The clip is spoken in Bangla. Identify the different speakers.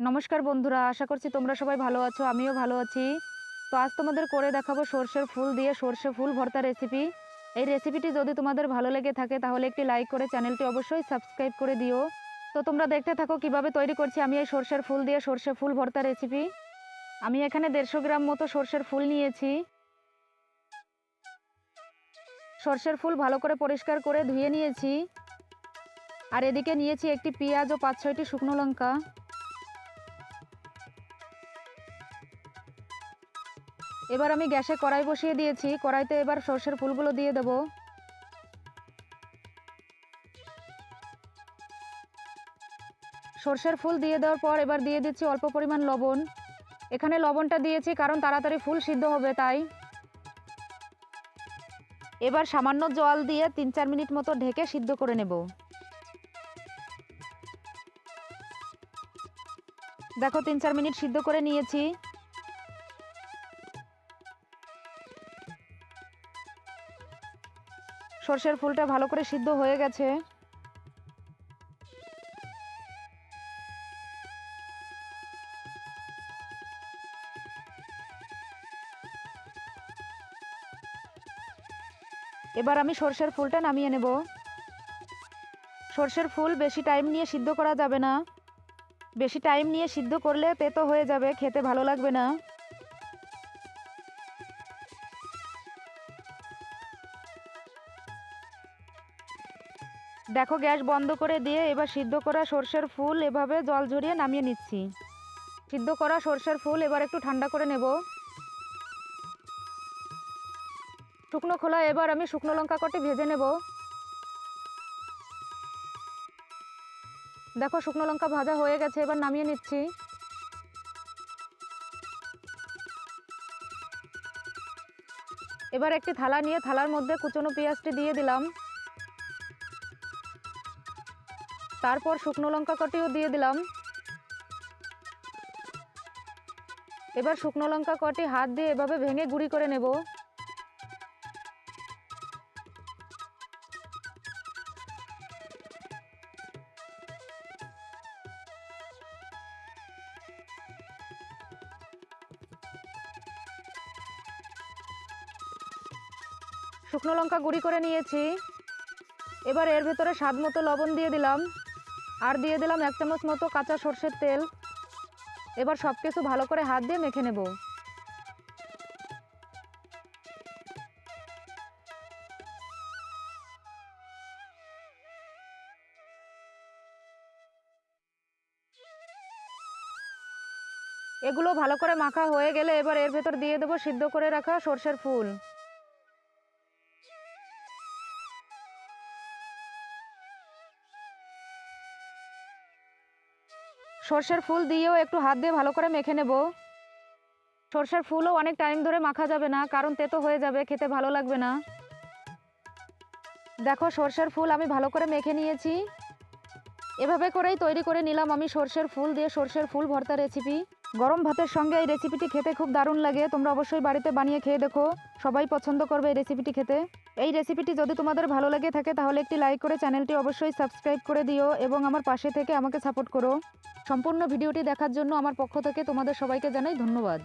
Speaker 1: নমস্কার বন্ধুরা, আশা করছি তোমরা সবাই ভালো আছো, আমিও ভালো আছি। তো আজ তোমাদের করে দেখাবো সর্ষের ফুল দিয়ে সর্ষে ফুল ভর্তা রেসিপি এই রেসিপিটি যদি তোমাদের ভালো লেগে থাকে, তাহলে একটি লাইক করে চ্যানেলটি অবশ্যই সাবস্ক্রাইব করে দিও। তো তোমরা দেখতে থাকো কীভাবে তৈরি করছি আমি এই সর্ষের ফুল দিয়ে সর্ষে ফুল ভর্তা রেসিপি আমি এখানে দেড়শো গ্রাম মতো সর্ষের ফুল নিয়েছি। সর্ষের ফুল ভালো করে পরিষ্কার করে ধুয়ে নিয়েছি। আর এদিকে নিয়েছি একটি পেঁয়াজ ও পাঁচ ছয়টি শুকনো লঙ্কা। এবার আমি গ্যাসে কড়াই বসিয়ে দিয়েছি। কড়াইতে এবার সর্ষের ফুলগুলো দিয়ে দেব। সর্ষের ফুল দিয়ে দেওয়ার পর এবার দিয়ে দিচ্ছি অল্প পরিমাণ লবণ। এখানে লবণটা দিয়েছি কারণ তাড়াতাড়ি ফুল সিদ্ধ হবে তাই। এবার সামান্য জল দিয়ে তিন চার মিনিট মতো ঢেকে সিদ্ধ করে নেব। দেখো, তিন চার মিনিট সিদ্ধ করে নিয়েছি। সর্ষের ফুলটা ভালো করে সিদ্ধ হয়ে গেছে। এবার আমি সর্ষের ফুলটা নামিয়ে নেব। সর্ষের ফুল বেশি টাইম নিয়ে সিদ্ধ করা যাবে না। বেশি টাইম নিয়ে সিদ্ধ করলে তেতো হয়ে যাবে, খেতে ভালো লাগবে না। দেখো, গ্যাস বন্ধ করে দিয়ে এবার সিদ্ধ করা সর্ষের ফুল এভাবে জল ঝরিয়ে নামিয়ে নিচ্ছি। সিদ্ধ করা সর্ষের ফুল এবার একটু ঠান্ডা করে নেব। শুকনো খোলা, এবার আমি শুকনো লঙ্কা কটি ভেজে নেব। দেখো, শুকনো লঙ্কা ভাজা হয়ে গেছে, এবার নামিয়ে নিচ্ছি। এবার একটি থালা নিয়ে থালার মধ্যে কুচনো পেঁয়াজটি দিয়ে দিলাম। তারপর শুকনো লঙ্কা কটিও দিয়ে দিলাম। এবার শুকনো লঙ্কা কটি হাত দিয়ে এভাবে ভেঙে গুঁড়ি করে নেব। শুকনো লঙ্কা গুঁড়ি করে নিয়েছি। এবার এর ভেতরে স্বাদ মতো লবণ দিয়ে দিলাম। আর দিয়ে দিলাম এক চামচ মতো কাঁচা সর্ষের তেল। এবার সব কিছু ভালো করে হাত দিয়ে মেখে নেব। এগুলো ভালো করে মাখা হয়ে গেলে এবার এর ভেতর দিয়ে দেবো সিদ্ধ করে রাখা সর্ষের ফুল। সর্ষের ফুল দিয়েও একটু হাত দিয়ে ভালো করে মেখে নেব। সর্ষের ফুলও অনেক টাইম ধরে মাখা যাবে না, কারণ তেতো হয়ে যাবে, খেতে ভালো লাগবে না। দেখো, সর্ষের ফুল আমি ভালো করে মেখে নিয়েছি। এভাবে করেই তৈরি করে নিলাম আমি সর্ষের ফুল দিয়ে সর্ষের ফুল ভর্তা রেসিপি গরম ভাতের সঙ্গে এই রেসিপিটি খেতে খুব দারুণ লাগে, তোমরা অবশ্যই বাড়িতে বানিয়ে খেয়ে দেখো, সবাই পছন্দ করবে এই রেসিপিটি খেতে। এই রেসিপিটি যদি তোমাদের ভালো লাগে থাকে, তাহলে একটি লাইক করে চ্যানেলটি অবশ্যই সাবস্ক্রাইব করে দিও এবং আমার পাশে থেকে আমাকে সাপোর্ট করো। সম্পূর্ণ ভিডিওটি দেখার জন্য আমার পক্ষ থেকে তোমাদের সবাইকে জানাই ধন্যবাদ।